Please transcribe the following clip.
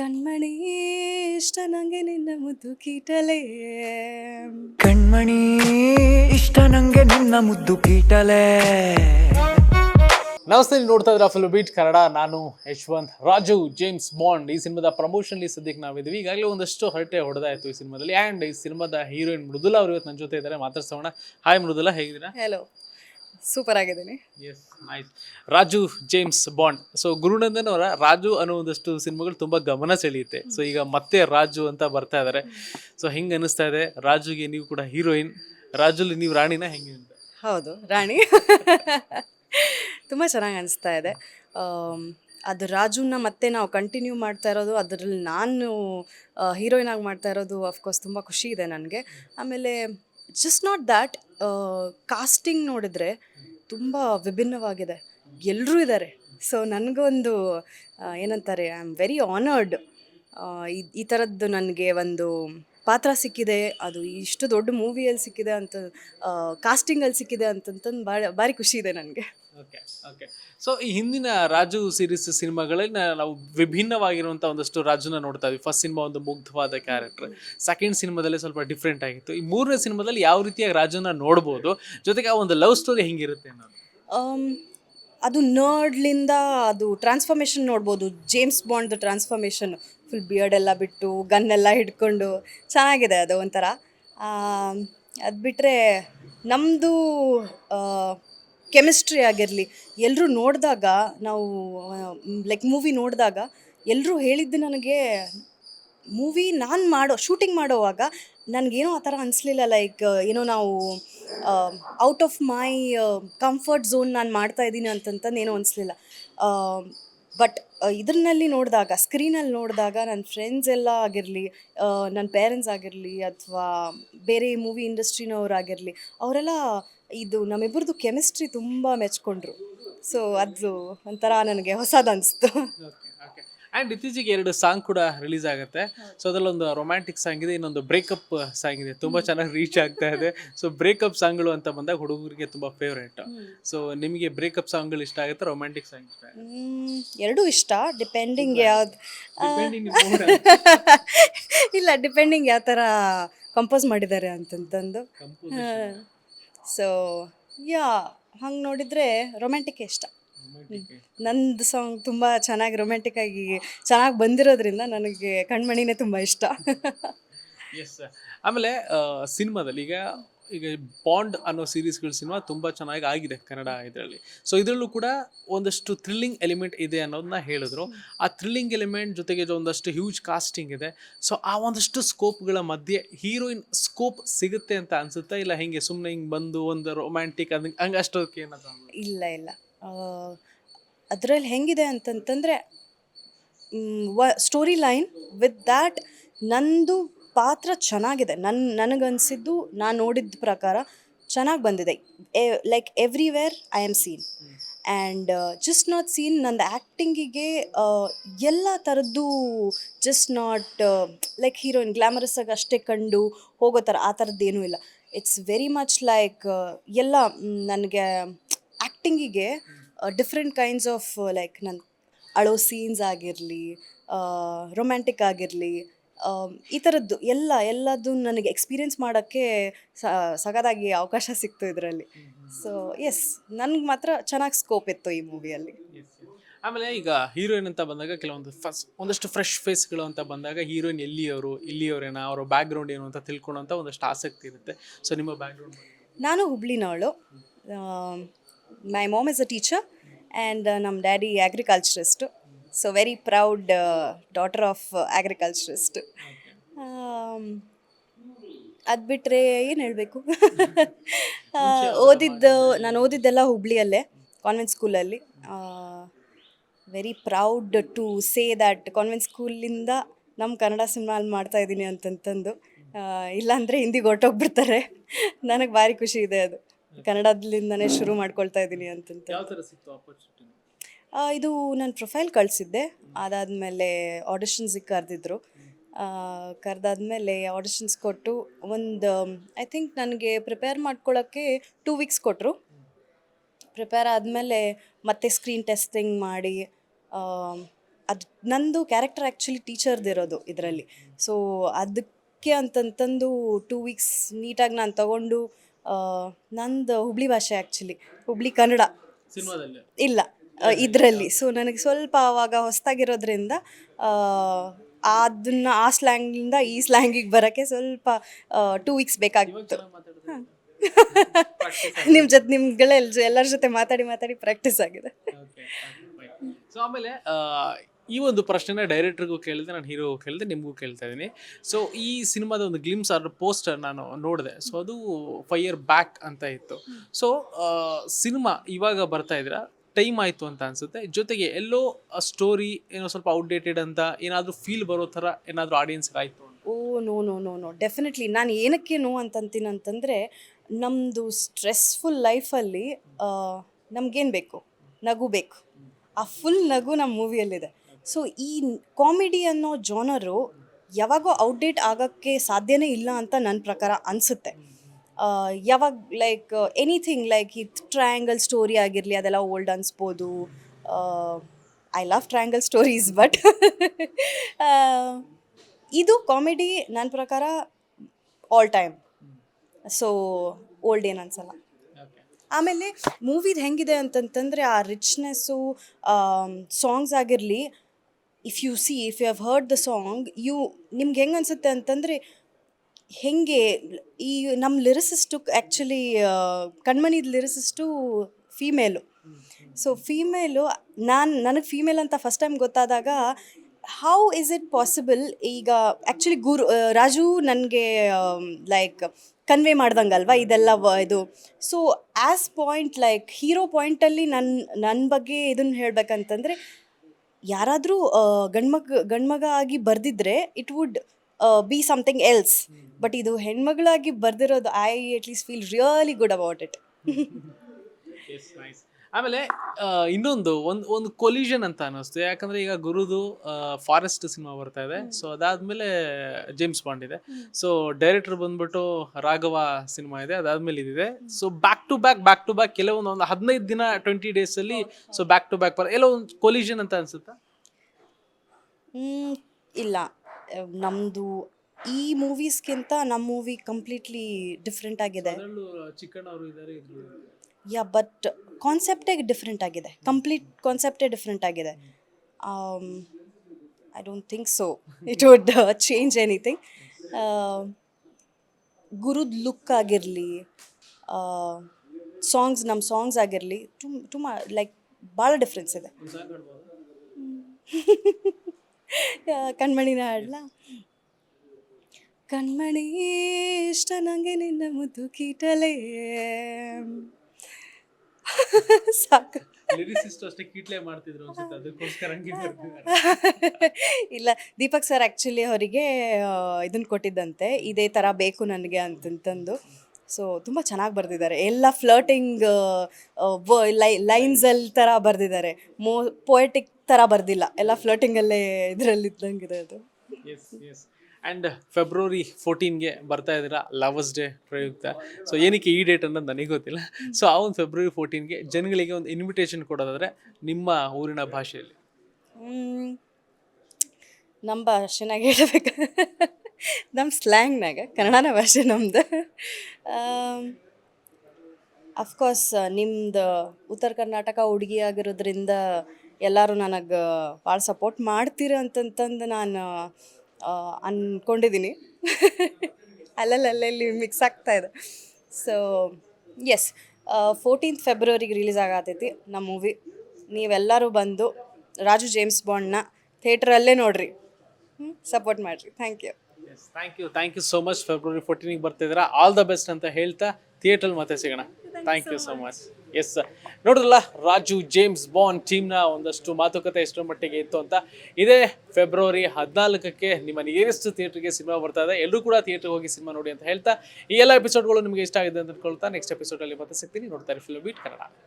ಕಣ್ಮಣಿ ಇಷ್ಟ ನಂಗೆ ನಿನ್ನ ಮುದ್ದು ಕೀಟಲೇ. ಕಣ್ಮಣಿ ಇಷ್ಟ ನಂಗೆ ನಿನ್ನ ಮುದ್ದು ಕೀಟಲೆ. ನಮಸ್ತೆ ನೀವು ನೋಡ್ತಾ ಇದ್ರ ಫುಲ್ ಬೀಟ್ ಕನ್ನಡ ನಾನು ಯಶವಂತ್. ರಾಜು ಜೇಮ್ಸ್ ಬಾಂಡ್ ಈ ಸಿನಿಮಾದ ಪ್ರಮೋಷನ್ಲಿ ಸದ್ಯಕ್ಕೆ ನಾವಿದ್ದೀವಿ. ಈಗಾಗಲೇ ಒಂದಷ್ಟು ಹರಟೆ ಹೊಡೆದಾಯ್ತು ಈ ಸಿನಿಮಾದಲ್ಲಿ. ಆ್ಯಂಡ್ ಈ ಸಿನಿಮಾದ ಹೀರೋಯಿನ್ ಮೃದುಲಾ ಅವರು ಇವತ್ತು ನನ್ನ ಜೊತೆ ಇದ್ದಾರೆ. ಮಾತಾಡ್ಸೋಣ. ಹಾಯ್ ಮೃದುಲಾ ಹೇಗಿದ್ದೀರಾ? ಹಲೋ ಸೂಪರ್ ಆಗಿದ್ದೀನಿ. Yes Raju James Bond so Gurunandan ಅವರ ರಾಜು ಅನ್ನೋ ಒಂದಷ್ಟು ಸಿನಿಮಾಗಳು ತುಂಬಾ ಗಮನ ಸೆಳೆಯುತ್ತೆ. ಸೊ ಈಗ ಮತ್ತೆ ರಾಜು ಅಂತ ಬರ್ತಾ ಇದ್ದಾರೆ ಸೊ ಹೆಂಗ್ ಅನಿಸ್ತಾ ಇದೆ? ರಾಜುಗೆ ನೀವು ಕೂಡ ಹೀರೋಯಿನ್ ರಾಜುಲಿ ನೀವು ರಾಣಿನ ಹೆಂಗೆ ಅಂತ? ಹೌದು ರಾಣಿ. ತುಂಬ ಚೆನ್ನಾಗಿ ಅನಿಸ್ತಾ ಇದೆ. ಆಮ್, ಅದು ರಾಜುನ ಮತ್ತೆ ನಾವು ಕಂಟಿನ್ಯೂ ಮಾಡ್ತಾ ಇರೋದು ಅದರಲ್ಲಿ ನಾನು ಹೀರೋಯಿನ್ ಆಗಿ ಮಾಡ್ತಾ ಇರೋದು ಅಫ್ಕೋರ್ಸ್ ತುಂಬ ಖುಷಿ ಇದೆ ನನಗೆ. ಆಮೇಲೆ ಜಸ್ಟ್ ನಾಟ್ ದ್ಯಾಟ್ ಕಾಸ್ಟಿಂಗ್ ನೋಡಿದ್ರೆ ತುಂಬ ವಿಭಿನ್ನವಾಗಿದೆ. ಎಲ್ಲರೂ ಇದ್ದಾರೆ ಸೊ ನನಗೊಂದು ಏನಂತಾರೆ ಐ ಆಮ್ ವೆರಿ ಆನರ್ಡ್ ಈ ಥರದ್ದು ನನಗೆ ಒಂದು ಪಾತ್ರ ಸಿಕ್ಕಿದೆ. ಅದು ಇಷ್ಟು ದೊಡ್ಡ ಮೂವಿಯಲ್ಲಿ ಸಿಕ್ಕಿದೆ ಅಂತ ಕಾಸ್ಟಿಂಗಲ್ಲಿ ಸಿಕ್ಕಿದೆ ಅಂತಂತಂದು ಭಾಳ ಭಾರಿ ಖುಷಿ ಇದೆ ನನಗೆ. ಓಕೆ ಓಕೆ ಸೊ ಈ ಹಿಂದಿನ ರಾಜು ಸೀರೀಸ್ ಸಿನಿಮಾಗಳಲ್ಲಿ ನಾವು ವಿಭಿನ್ನವಾಗಿರುವಂಥ ಒಂದಷ್ಟು ರಾಜುನ ನೋಡ್ತಾ ಇದ್ವಿ. ಫಸ್ಟ್ ಸಿನಿಮಾ ಒಂದು ಮುಗ್ಧವಾದ ಕ್ಯಾರೆಕ್ಟರ್ ಸೆಕೆಂಡ್ ಸಿನಿಮಾದಲ್ಲಿ ಸ್ವಲ್ಪ ಡಿಫ್ರೆಂಟ್ ಆಗಿತ್ತು. ಈ ಮೂರನೇ ಸಿನಿಮಾದಲ್ಲಿ ಯಾವ ರೀತಿಯಾಗಿ ರಾಜುನ ನೋಡ್ಬೋದು? ಜೊತೆಗೆ ಆ ಒಂದು ಲವ್ ಸ್ಟೋರಿ ಹೆಂಗಿರುತ್ತೆ ಅನ್ನೋದು? ಆಮ್, ಅದು ನರ್ಡ್ಲಿಂದ ಅದು ಟ್ರಾನ್ಸ್ಫಾರ್ಮೇಷನ್ ನೋಡ್ಬೋದು. ಜೇಮ್ಸ್ ಬಾಂಡ್ದು ಟ್ರಾನ್ಸ್ಫಾರ್ಮೇಷನ್ ಫುಲ್ ಬಿಯರ್ಡ್ ಎಲ್ಲ ಬಿಟ್ಟು ಗನ್ ಎಲ್ಲ ಹಿಡ್ಕೊಂಡು ಚೆನ್ನಾಗಿದೆ ಅದು ಒಂಥರ. ಅದು ಬಿಟ್ಟರೆ ನಮ್ಮದು ಕೆಮಿಸ್ಟ್ರಿ ಆಗಿರಲಿ ಎಲ್ಲರೂ ನೋಡಿದಾಗ ನಾವು ಲೈಕ್ ಮೂವಿ ನೋಡಿದಾಗ ಎಲ್ಲರೂ ಹೇಳಿದ್ದು ನನಗೆ ಮೂವಿ ನಾನು ಮಾಡೋ ಶೂಟಿಂಗ್ ಮಾಡೋವಾಗ ನನಗೇನೋ ಆ ಥರ ಅನಿಸ್ಲಿಲ್ಲ ಲೈಕ್ ಏನೋ ನಾವು out of my comfort zone ನಾನು ಮಾಡ್ತಾ ಇದ್ದೀನಿ ಅಂತಂತಂದು ಏನೋ ಅನಿಸ್ಲಿಲ್ಲ. ಬಟ್ ಇದರಲ್ಲಿ ನೋಡಿದಾಗ ಸ್ಕ್ರೀನಲ್ಲಿ ನೋಡಿದಾಗ ನನ್ನ ಫ್ರೆಂಡ್ಸ್ ಎಲ್ಲ ಆಗಿರಲಿ ನನ್ನ ಪೇರೆಂಟ್ಸ್ ಆಗಿರಲಿ ಅಥವಾ ಬೇರೆ ಮೂವಿ ಇಂಡಸ್ಟ್ರಿನವರಾಗಿರಲಿ ಅವರೆಲ್ಲ ಇದು ನಮ್ಮಿಬ್ಬರದು ಕೆಮಿಸ್ಟ್ರಿ ತುಂಬ ಮೆಚ್ಕೊಂಡ್ರು. ಸೊ ಅದು ಒಂಥರ ನನಗೆ ಹೊಸದು ಅನಿಸ್ತು ಆ್ಯಂಡ್ ಇತ್ತೀಚೆಗೆ ಎರಡು ಸಾಂಗ್ ಕೂಡ ರಿಲೀಸ್ ಆಗುತ್ತೆ. ಸೊ ಅದರಲ್ಲೊಂದು ರೊಮ್ಯಾಂಟಿಕ್ ಸಾಂಗ್ ಇದೆ ಇನ್ನೊಂದು ಬ್ರೇಕಪ್ ಸಾಂಗ್ ಇದೆ. ತುಂಬ ಚೆನ್ನಾಗಿ ರೀಚ್ ಆಗ್ತಾ ಇದೆ. ಸೊ ಬ್ರೇಕಪ್ ಸಾಂಗ್ಗಳು ಅಂತ ಬಂದಾಗ ಹುಡುಗರಿಗೆ ತುಂಬ ಫೇವ್ರೇಟ್ ಸೊ ನಿಮಗೆ ಬ್ರೇಕಪ್ ಸಾಂಗ್ಗಳು ಇಷ್ಟ ಆಗುತ್ತೆ ರೊಮ್ಯಾಂಟಿಕ್ ಸಾಂಗ್ ಇಷ್ಟ ಎರಡೂ ಇಷ್ಟ. ಡಿಪೆಂಡಿಂಗ್ ಯಾವ್ದು. ಇಲ್ಲ ಡಿಪೆಂಡಿಂಗ್ ಯಾವ ಥರ ಕಂಪೋಸ್ ಮಾಡಿದ್ದಾರೆ ಅಂತಂತಂದು. ಸೊ ಯಾ ಹಂಗೆ ನೋಡಿದರೆ ರೊಮ್ಯಾಂಟಿಕ್ ಇಷ್ಟ. ನಂದು ಸಾಂಗ್ ತುಂಬ ಚೆನ್ನಾಗಿ ರೊಮ್ಯಾಂಟಿಕ್ ಆಗಿ ಚೆನ್ನಾಗಿ ಬಂದಿರೋದ್ರಿಂದ ನನಗೆ ಕಣ್ಮಣಿನೇ ತುಂಬ ಇಷ್ಟ. ಎಸ್ ಆಮೇಲೆ ಸಿನಿಮಾದಲ್ಲಿ ಈಗ ಈಗ ಬಾಂಡ್ ಅನ್ನೋ ಸೀರೀಸ್ಗಳ ಸಿನಿಮಾ ತುಂಬ ಚೆನ್ನಾಗಿ ಆಗಿದೆ ಕನ್ನಡ ಇದರಲ್ಲಿ. ಸೊ ಇದರಲ್ಲೂ ಕೂಡ ಒಂದಷ್ಟು ಥ್ರಿಲ್ಲಿಂಗ್ ಎಲಿಮೆಂಟ್ ಇದೆ ಅನ್ನೋದನ್ನ ಹೇಳಿದ್ರು. ಆ ಥ್ರಿಲ್ಲಿಂಗ್ ಎಲಿಮೆಂಟ್ ಜೊತೆಗೆ ಒಂದಷ್ಟು ಹ್ಯೂಜ್ ಕಾಸ್ಟಿಂಗ್ ಇದೆ. ಸೊ ಆ ಒಂದಷ್ಟು ಸ್ಕೋಪ್ಗಳ ಮಧ್ಯೆ ಹೀರೋಯಿನ್ ಸ್ಕೋಪ್ ಸಿಗುತ್ತೆ ಅಂತ ಅನ್ಸುತ್ತಾ ಇಲ್ಲ ಹಿಂಗೆ ಸುಮ್ಮನೆ ಹಿಂಗೆ ಬಂದು ಒಂದು ರೊಮ್ಯಾಂಟಿಕ್ ಅದ್ ಹಂಗೆ ಅಷ್ಟೊತ್ತಿಗೆ ಏನಾದ್ರು ಇಲ್ಲ ಇಲ್ಲ. ಅದರಲ್ಲಿ ಹೆಂಗಿದೆ ಅಂತಂತಂದರೆ ವ ಸ್ಟೋರಿ ಲೈನ್ ವಿತ್ ದ್ಯಾಟ್ ನಂದು ಪಾತ್ರ ಚೆನ್ನಾಗಿದೆ. ನನ್ನ ನನಗನ್ಸಿದ್ದು ನಾನು ನೋಡಿದ ಪ್ರಕಾರ ಚೆನ್ನಾಗಿ ಬಂದಿದೆ. Like everywhere I am seen and just not seen ನಂದು ಆ್ಯಕ್ಟಿಂಗಿಗೆ ಎಲ್ಲ ಥರದ್ದು just not like heroine glamorous ಆಗಿ ಅಷ್ಟೇ ಕಂಡು ಹೋಗೋ ಥರ ಆ ಥರದ್ದು ಏನೂ ಇಲ್ಲ ಇಟ್ಸ್ ವೆರಿ ಮಚ್ ಲೈಕ್ ಎಲ್ಲ ನನಗೆ ಆ್ಯಕ್ಟಿಂಗಿಗೆ ಡಿಫ್ರೆಂಟ್ ಕೈಂಡ್ಸ್ ಆಫ್ ಲೈಕ್ ನನ್ನ ಅಳೋ ಸೀನ್ಸ್ ಆಗಿರಲಿ ರೊಮ್ಯಾಂಟಿಕ್ ಆಗಿರಲಿ ಈ ಥರದ್ದು ಎಲ್ಲ ಎಲ್ಲದೂ ನನಗೆ ಎಕ್ಸ್ಪೀರಿಯೆನ್ಸ್ ಮಾಡೋಕ್ಕೆ ಸಗದಾಗಿ ಅವಕಾಶ ಸಿಕ್ತು ಇದರಲ್ಲಿ. ಸೊ ಎಸ್ ನನಗೆ ಮಾತ್ರ ಚೆನ್ನಾಗಿ ಸ್ಕೋಪ್ ಇತ್ತು ಈ ಮೂವಿಯಲ್ಲಿ ಆಮೇಲೆ ಈಗ ಹೀರೋಯಿನ್ ಅಂತ ಬಂದಾಗ ಕೆಲವೊಂದು ಫಸ್ಟ್ ಒಂದಷ್ಟು ಫ್ರೆಶ್ ಫೇಸ್ಗಳು ಅಂತ ಬಂದಾಗ ಹೀರೋಯಿನ್ ಎಲ್ಲಿಯವರು ಇಲ್ಲಿಯವರೇನಾ ಅವರ ಬ್ಯಾಕ್ಗ್ರೌಂಡ್ ಏನು ಅಂತ ತಿಳ್ಕೊಳ್ಳೋಂಥ ಒಂದಷ್ಟು ಆಸಕ್ತಿ ಇರುತ್ತೆ. ಸೊ ನಿಮ್ಮ ಬ್ಯಾಕ್ಗ್ರೌಂಡ್ ನಾನು ಹುಬ್ಳಿನವಳು. My mom is a teacher and ನಮ್ಮ daddy agriculturist so very proud daughter of agriculturist ಅದು ಬಿಟ್ಟರೆ ಏನು ಹೇಳಬೇಕು? ಓದಿದ್ದು ನಾನು ಓದಿದ್ದೆಲ್ಲ ಹುಬ್ಳಿಯಲ್ಲೇ ಕಾನ್ವೆಂಟ್ ಸ್ಕೂಲಲ್ಲಿ very proud to say that convent ಸ್ಕೂಲಿಂದ ನಮ್ಮ ಕನ್ನಡ ಸಿನಿಮಾ ಅಲ್ಲಿ ಮಾಡ್ತಾ ಇದ್ದೀನಿ ಅಂತಂತಂದು. ಇಲ್ಲಾಂದರೆ ಹಿಂದಿಗೆ ಹೊರಟೋಗ್ಬಿಡ್ತಾರೆ. ನನಗೆ ಭಾರಿ ಖುಷಿ ಇದೆ ಅದು. ಕನ್ನಡದಿಂದನೇ ಶುರು ಮಾಡ್ಕೊಳ್ತಾ ಇದ್ದೀನಿ ಅಂತಂತ. ಯಾವ ಥರ ಸಿಕ್ತು ಆಪರ್ಚುನಿಟಿ ಆ, ಇದು ನಾನು ಪ್ರೊಫೈಲ್ ಕಳಿಸಿದ್ದೆ. ಅದಾದಮೇಲೆ ಆಡಿಷನ್ಸಿಗೆ ಕರೆದಿದ್ರು. ಕರೆದಾದ್ಮೇಲೆ ಆಡಿಷನ್ಸ್ ಕೊಟ್ಟು ಒಂದು ಐ ಥಿಂಕ್ ನನಗೆ ಪ್ರಿಪೇರ್ ಮಾಡ್ಕೊಳ್ಳೋಕ್ಕೆ ಟೂ ವೀಕ್ಸ್ ಕೊಟ್ಟರು ಪ್ರಿಪೇರ್ ಆದಮೇಲೆ ಮತ್ತೆ ಸ್ಕ್ರೀನ್ ಟೆಸ್ಟಿಂಗ್ ಮಾಡಿ ಅದು ನಂದು ಕ್ಯಾರೆಕ್ಟರ್ ಆ್ಯಕ್ಚುಲಿ ಟೀಚರ್ದಿರೋದು ಇದರಲ್ಲಿ. ಸೊ ಅದಕ್ಕೆ ಅಂತಂತಂದು ಟೂ ವೀಕ್ಸ್ ನೀಟಾಗಿ ನಾನು ತಗೊಂಡು ನಂದು ಹುಬ್ಳಿ ಭಾಷೆ ಆ್ಯಕ್ಚುಲಿ ಹುಬ್ಳಿ ಕನ್ನಡ. ಸಿನಿಮಾದಲ್ಲಿ? ಇಲ್ಲ. ಇದರಲ್ಲಿ. ಸೊ ನನಗೆ ಸ್ವಲ್ಪ ಆವಾಗ ಹೊಸ್ತಾಗಿರೋದ್ರಿಂದ ಅದನ್ನ ಆ ಸ್ಲ್ಯಾಂಗಿಂದ ಈ ಸ್ಲ್ಯಾಂಗಿಗೆ ಬರೋಕ್ಕೆ ಸ್ವಲ್ಪ ಟೂ ವೀಕ್ಸ್ ಬೇಕಾಗಿತ್ತು. ನಿಮ್ಮ ಜೊತೆ ನಿಮ್ಗಳ ಎಲ್ಲರ ಜೊತೆ ಮಾತಾಡಿ ಮಾತಾಡಿ ಪ್ರಾಕ್ಟೀಸ್ ಆಗಿದೆ. ಸೊ ಆಮೇಲೆ ಈ ಒಂದು ಪ್ರಶ್ನೆನ ಡೈರೆಕ್ಟರ್ಗೂ ಕೇಳಿದೆ ನಾನು ಹೀರೋ ಕೇಳಿದೆ ನಿಮಗೂ ಕೇಳ್ತಾ ಇದ್ದೀನಿ. ಸೊ ಈ ಸಿನಿಮಾದ ಒಂದು ಗ್ಲಿಮ್ಸ್ ಆರ್ ಪೋಸ್ಟರ್ ನಾನು ನೋಡಿದೆ. ಸೊ ಅದು ಫೈವ್ ಇಯರ್ ಬ್ಯಾಕ್ ಅಂತ ಇತ್ತು. ಸೊ ಸಿನಿಮಾ ಇವಾಗ ಬರ್ತಾ ಇದ್ದೀರಾ? ಟೈಮ್ ಆಯಿತು ಅಂತ ಅನಿಸುತ್ತೆ. ಜೊತೆಗೆ ಎಲ್ಲೋ ಸ್ಟೋರಿ ಏನೋ ಸ್ವಲ್ಪ ಔಟ್ಡೇಟೆಡ್ ಅಂತ ಏನಾದರೂ ಫೀಲ್ ಬರೋ ಥರ ಏನಾದರೂ ಆಡಿಯನ್ಸ್ಗೆ ಆಯಿತು ಓ no no no no definitely ನಾನು ಏನಕ್ಕೆ ನೋ ಅಂತಂತೀನಿ ಅಂತಂದರೆ ನಮ್ಮದು ಸ್ಟ್ರೆಸ್ಫುಲ್ ಲೈಫಲ್ಲಿ ನಮಗೇನು ಬೇಕು? ನಗು ಬೇಕು. ಆ ಫುಲ್ ನಗು ನಮ್ಮ ಮೂವಿಯಲ್ಲಿದೆ ಸೊ ಈ ಕಾಮಿಡಿ ಅನ್ನೋ ಜಾನರು ಯಾವಾಗೋ ಔಟ್ಡೇಟ್ ಆಗೋಕ್ಕೆ ಸಾಧ್ಯನೇ ಇಲ್ಲ ಅಂತ ನನ್ನ ಪ್ರಕಾರ ಅನಿಸುತ್ತೆ. ಯಾವಾಗ ಲೈಕ್ ಎನಿಥಿಂಗ್ ಲೈಕ್ ಈ ಟ್ರಯಾಂಗಲ್ ಸ್ಟೋರಿ ಆಗಿರಲಿ ಅದೆಲ್ಲ old ಅನಿಸ್ಬೋದು. I love triangle stories but ಇದು ಕಾಮಿಡಿ ನನ್ನ ಪ್ರಕಾರ ಆಲ್ ಟೈಮ್ ಸೊ ಓಲ್ಡ್ ಏನು ಅನ್ಸಲ್ಲ. ಆಮೇಲೆ ಮೂವಿದು ಹೆಂಗಿದೆ ಅಂತಂತಂದರೆ ಆ ರಿಚ್ನೆಸ್ಸು ಸಾಂಗ್ಸ್ ಆಗಿರಲಿ if you see if you have heard the song you ನಿಮ್ಗೆ ಹೆಂಗೆ ಅನಿಸುತ್ತೆ ಅಂತಂದರೆ, ಹೆಂಗೆ, ಈ ನಮ್ಮ ಲಿರಿಸಿಸ್ಟು ಆ್ಯಕ್ಚುಲಿ ಕಣ್ಮಣಿದ ಲಿರಿಸಿಸ್ಟು ಫೀಮೇಲು ಸೊ ಫೀಮೇಲು ನಾನು, ನನಗೆ ಫೀಮೇಲ್ ಅಂತ ಫಸ್ಟ್ ಟೈಮ್ ಗೊತ್ತಾದಾಗ ಹೌ ಇಸ್ ಇಟ್ ಪಾಸಿಬಲ್ ಈಗ ಆ್ಯಕ್ಚುಲಿ ಗುರು ರಾಜು ನನಗೆ ಲೈಕ್ ಕನ್ವೆ ಮಾಡ್ದಂಗಲ್ವಾ ಇದೆಲ್ಲ ಇದು. So as point like hero ಪಾಯಿಂಟಲ್ಲಿ ನನ್ನ ನನ್ನ ಬಗ್ಗೆ ಇದನ್ನು ಹೇಳ್ಬೇಕಂತಂದರೆ ಯಾರಾದರೂ ಗಂಡ್ಮಗ್ ಗಂಡ್ಮಗ ಆಗಿ ಬರೆದಿದ್ರೆ it would be something else but ಇದು ಹೆಣ್ಮಗಳಾಗಿ ಬರೆದಿರೋದು I at least feel really good about it ಆಮೇಲೆ ಇನ್ನೊಂದು ಒಂದು ಒಂದು ಕೊಲಿಷನ್ ಅಂತ ಅನ್ನಿಸ್ತು. ಯಾಕಂದ್ರೆ ಈಗ ಗುರುದು ಫಾರೆಸ್ಟ್ ಸಿನಿಮಾ ಬರ್ತಾ ಇದೆ. ಸೊ ಅದಾದ್ಮೇಲೆ ಜೇಮ್ಸ್ ಬಾಂಡ್ ಇದೆ. ಸೊ ಡೈರೆಕ್ಟರ್ ಬಂದ್ಬಿಟ್ಟು ರಾಘವ ಸಿನಿಮಾ ಇದೆ. ಅದಾದ್ಮೇಲೆ ಇದಿದೆ. So back to back back to back ಕೆಲವೊಂದು ಒಂದು ಹದಿನೈದು ದಿನ ಟ್ವೆಂಟಿ ಡೇಸ್ ಅಲ್ಲಿ ಸೊ ಬ್ಯಾಕ್ ಟು ಬ್ಯಾಕ್ ಬರ ಎಲ್ಲೋ ಒಂದು ಕೊಲಿಷನ್ ಅಂತ ಅನ್ಸುತ್ತಾ? ಇಲ್ಲ. ನಮ್ದು ಈ ಮೂವೀಸ್ಗಿಂತ ನಮ್ಮ ಮೂವಿ ಕಂಪ್ಲೀಟ್ಲಿ ಡಿಫ್ರೆಂಟ್ ಆಗಿದೆ. ಚಿಕ್ಕಣ್ಣ ಅವರು ಇದ್ದಾರೆ ಯಾ ಬಟ್ ಕಾನ್ಸೆಪ್ಟೇ ಡಿಫ್ರೆಂಟ್ ಆಗಿದೆ. ಕಂಪ್ಲೀಟ್ ಕಾನ್ಸೆಪ್ಟೇ ಡಿಫ್ರೆಂಟ್ ಆಗಿದೆ. I don't think so it would change anything ಗುರುದ್ look ಆಗಿರಲಿ ಸಾಂಗ್ಸ್ ನಮ್ಮ ಸಾಂಗ್ಸ್ ಆಗಿರಲಿ ತುಂಬ ತುಂಬ ಲೈಕ್ ಭಾಳ ಡಿಫ್ರೆನ್ಸ್ ಇದೆ? ಕಣ್ಮಣಿನ ಹಾಡ್ಲ ಕಣ್ಮಣಿ, ಇಷ್ಟ ನನಗೆ ನಿನ್ನ ಮುದ್ದು ಕೀಟಲೇ. ಸಾಕು. ಲಿರಿಸಿಸ್ಟ್ ಅಷ್ಟೇ ಕೀಟ್ಲೆ ಮಾಡ್ತಿದ್ರು ಅನ್ಸುತ್ತೆ ಅದಕ್ಕೋಸ್ಕರ ಹಂಗೆ ಬರ್ತಿದ್ದಾರೆ ಇಲ್ಲ ದೀಪಕ್ ಸರ್ ಆ್ಯಕ್ಚುಲಿ ಅವರಿಗೆ ಇದನ್ನು ಕೊಟ್ಟಿದ್ದಂತೆ ಇದೇ ಥರ ಬೇಕು ನನಗೆ ಅಂತಂತಂದು. ಸೊ ತುಂಬ ಚೆನ್ನಾಗಿ ಬರೆದಿದ್ದಾರೆ. ಎಲ್ಲ ಫ್ಲರ್ಟಿಂಗ್ ಲೈ ಲೈನ್ಸಲ್ಲಿ ಥರ ಬರೆದಿದ್ದಾರೆ. ಮೋ ಪೊಯೆಟಿಕ್ ಥರ ಬರೆದಿಲ್ಲ. ಎಲ್ಲ ಫ್ಲರ್ಟಿಂಗಲ್ಲೇ ಇದರಲ್ಲಿ ಇದ್ದಂಗಿದೆ ಅದು. ಎಸ್ ಎಸ್ ಆ್ಯಂಡ್ ಫೆಬ್ರವರಿ ಫೋರ್ಟೀನ್ಗೆ ಬರ್ತಾ ಇದ್ದೀರಾ ಲವರ್ಸ್ ಡೇ ಪ್ರಯುಕ್ತ. ಸೊ ಏನಕ್ಕೆ ಈ ಡೇಟ್ ಅನ್ನೋದು ನನಗೆ ಗೊತ್ತಿಲ್ಲ. ಸೊ ಆ ಒಂದು ಫೆಬ್ರವರಿ ಫೋರ್ಟೀನ್ಗೆ ಜನಗಳಿಗೆ ಒಂದು ಇನ್ವಿಟೇಷನ್ ಕೊಡೋದಾದ್ರೆ ನಿಮ್ಮ ಊರಿನ ಭಾಷೆಯಲ್ಲಿ. ನಮ್ಮ ಭಾಷೆನಾಗ ಹೇಳಬೇಕು. ನಮ್ಮ ಸ್ಲ್ಯಾಂಗ್ನಾಗ ಕನ್ನಡನ ಭಾಷೆ ನಮ್ದು. ಅಫ್ಕೋರ್ಸ್ ನಿಮ್ದು ಉತ್ತರ ಕರ್ನಾಟಕ ಹುಡುಗಿ ಆಗಿರೋದ್ರಿಂದ ಎಲ್ಲರೂ ನನಗೆ ಭಾಳ ಸಪೋರ್ಟ್ ಮಾಡ್ತೀರ ಅಂತಂತಂದು ನಾನು ಅಂದ್ಕೊಂಡಿದ್ದೀನಿ ಅಲ್ಲಲ್ಲಿ ಮಿಕ್ಸ್ ಆಗ್ತಾ ಇದೆ. ಸೊ ಎಸ್ ಫೋರ್ಟೀನ್ತ್ ಫೆಬ್ರವರಿಗೆ ರಿಲೀಸ್ ಆಗತೈತಿ ನಮ್ಮ ಮೂವಿ ನೀವೆಲ್ಲರೂ ಬಂದು ರಾಜು ಜೇಮ್ಸ್ ಬಾಂಡ್ನ ಥಿಯೇಟ್ರಲ್ಲೇ ನೋಡ್ರಿ. ಸಪೋರ್ಟ್ ಮಾಡಿರಿ. Thank you thank you thank you so much February ಫೋರ್ಟೀನಿಗೆ ಬರ್ತಿದ್ದೀರಾ. ಆಲ್ ದ ಬೆಸ್ಟ್ ಅಂತ ಹೇಳ್ತಾ ಥಿಯೇಟ್ರಲ್ಲಿ ಮತ್ತೆ ಸಿಗೋಣ. Thank you so much yes ನೋಡಿದ್ರಲ್ಲ ರಾಜು ಜೇಮ್ಸ್ ಬಾನ್ ಟೀಮ್ನ ಒಂದಷ್ಟು ಮಾತುಕತೆ ಎಷ್ಟರ ಮಟ್ಟಿಗೆ ಇತ್ತು ಅಂತ. ಇದೇ ಫೆಬ್ರವರಿ ಹದಿನಾಲ್ಕಕ್ಕೆ ನಿಮ್ಮ ನಿಯರೆಸ್ಟ್ ಥಿಯೇಟ್ರಿಗೆ ಸಿನಿಮಾ ಬರ್ತಾ ಇದೆ. ಎಲ್ಲರೂ ಕೂಡ ಥಿಯೇಟ್ರಿಗೆ ಹೋಗಿ ಸಿನಿಮಾ ನೋಡಿ ಅಂತ ಹೇಳ್ತಾ ಈ ಎಲ್ಲ ಎಪಿಸೋಡ್ಗಳು ನಿಮಗೆ ಇಷ್ಟ ಆಗಿದೆ ಅಂತ ಅಂದ್ಕೊಳ್ತಾ ನೆಕ್ಸ್ಟ್ ಎಪಿಸೋಡಲ್ಲಿ ಮತ್ತೆ ಸಿಗ್ತೀನಿ. ನೋಡ್ತಾರೆ ಫಿಲ್ಮ್ ಬೀಟ್ ಕನ್ನಡ